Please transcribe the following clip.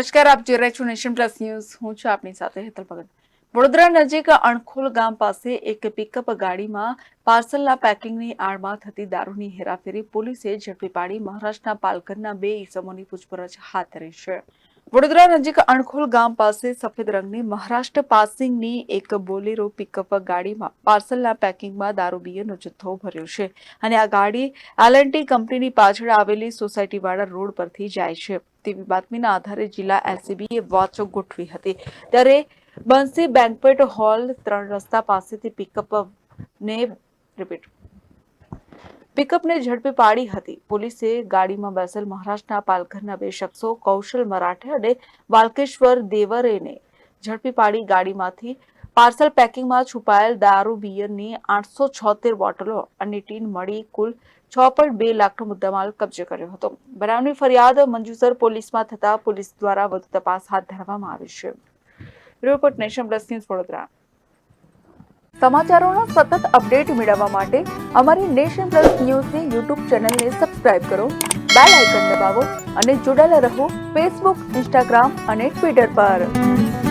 નમસ્કાર, આપ જોઈ રહ્યા છો નેશન પ્લસ ન્યૂઝ. હું છું આપની સાથે હેતલ ભગત. વડોદરા નજીક અણખોલ ગામ પાસે એક પિકઅપ ગાડીમાં પાર્સલના પેકિંગની આડમાં થતી દારૂની હેરાફેરી પોલીસે ઝડપી પાડી મહારાષ્ટ્રના પાલઘરના બે ઇસમોની પૂછપરછ હાથ ધરી છે. વડોદરા નજીક અણખોલ ગામ પાસે સફેદ રંગની મહારાષ્ટ્ર પાસિંગની એક બોલેરો પિકઅપ ગાડીમાં પાર્સલના પેકિંગમાં દારૂ બિયરનો જથ્થો ભર્યો છે. અને આ ગાડી એલએનટી કંપનીની પાછળ આવેલી સોસાયટીવાળા રોડ પરથી જાય છે. તેવી બાતમીના આધારે જિલ્લા એલસીબીએ વાચો ગોઠવી હતી. ત્યારે બંસી બેન્કવેટ હોલ ત્રણ રસ્તા પાસેથી પિકઅપને રિપીટ. પિકઅપને ઝડપી પાડી હતી. પોલીસે ગાડીમાં બેસેલ મહારાષ્ટ્રના પાલઘરના બે શખ્સો કૌશલ મરાઠે અને વાલકેશ્વર દેવરેને ઝડપી પાડી ગાડીમાંથી પાર્સલ પેકિંગમાં છુપાયેલ દારૂ, બિયરની આઠસો છોતેર બોટલો અને ટીન મળી કુલ છ પોઈન્ટ બે લાખનો મુદ્દામાલ કબજે કર્યો હતો. બનાવની ફરિયાદ મંજુસર પોલીસમાં થતા પોલીસ દ્વારા વધુ તપાસ હાથ ધરવામાં આવી છે. Report nation plus news Vadodara. સમાચારોનો સતત અપડેટ મેળવવા માટે અમારી નેશન પ્લસ ન્યૂઝની યુટ્યુબ ચેનલને સબસ્ક્રાઇબ કરો, બેલ આઇકન દબાવો અને જોડાયેલા રહો ફેસબુક, ઇન્સ્ટાગ્રામ અને ટ્વિટર પર.